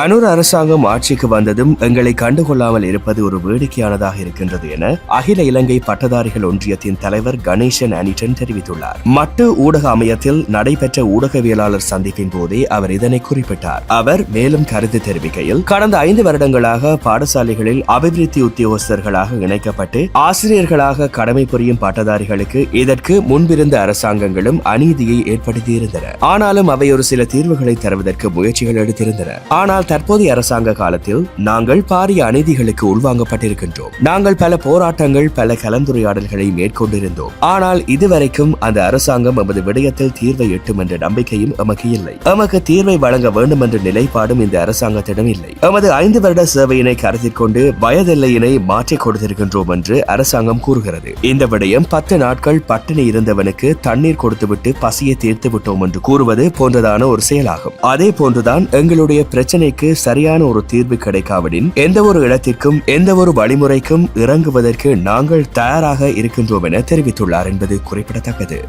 அனூர் அரசாங்கம் ஆட்சிக்கு வந்ததும் எங்களை கண்டுகொள்ளாமல் இருப்பது ஒரு வேடிக்கையானதாக இருக்கின்றது என அகில இலங்கை பட்டதாரிகள் ஒன்றியத்தின் தலைவர் கணேசன் அனிடன் தெரிவித்துள்ளார். மட்டு ஊடக அமையத்தில் நடைபெற்ற ஊடகவியலாளர் சந்திப்பின் போதே அவர் இதனை குறிப்பிட்டார். அவர் மேலும் கருத்து தெரிவிக்கையில் கடந்த ஐந்து வருடங்களாக பாடசாலைகளில் அபிவிருத்தி உத்தியோகஸ்தர்களாக இணைக்கப்பட்டு ஆசிரியர்களாக கடமை புரியும் பட்டதாரிகளுக்கு இதற்கு முன்பிருந்த அரசாங்கங்களும் அநீதியை ஏற்படுத்தியிருந்தன. ஆனாலும் அவை ஒரு சில தீர்வுகளை தருவதற்கு முயற்சிகள் எடுத்திருந்தன. ஆனால் தற்போதைய அரசாங்க காலத்தில் நாங்கள் பாரிய அநீதிகளுக்கு உள்வாங்கப்பட்டிருக்கின்றோம். நாங்கள் பல போராட்டங்கள் பல கலந்துரையாடல்களை மேற்கொண்டிருந்தோம். ஆனால் இதுவரைக்கும் அந்த அரசாங்கம் எமது விடயத்தில் தீர்வை எட்டும் என்ற நம்பிக்கையும் எமக்கு இல்லை. எமக்கு தீர்வை வழங்க வேண்டும் என்ற நிலைப்பாடும் இந்த அரசாங்கத்திடம் இல்லை. எமது ஐந்து வருட சேவையினை கருத்தில் கொண்டு வயதெல்லையினை மாற்றிக் கொடுத்திருக்கின்றோம் என்று அரசாங்கம் கூறுகிறது. இந்த விடயம் பத்து நாட்கள் பட்டினி இருந்தவனுக்கு தண்ணீர் கொடுத்துவிட்டு பசியை தீர்த்து விட்டோம் என்று கூறுவது போன்றதான ஒரு செயலாகும். அதே போன்றுதான் எங்களுடைய பிரச்சனை பிரச்சனைக்கு சரியான ஒரு தீர்வு கிடைக்காவிடின் எந்த ஒரு இடத்திற்கும் எந்த ஒரு வழிமுறைக்கும் இறங்குவதற்கு நாங்கள் தயாராக இருக்கின்றோம் என தெரிவித்துள்ளார் என்பது குறிப்பிடத்தக்கது.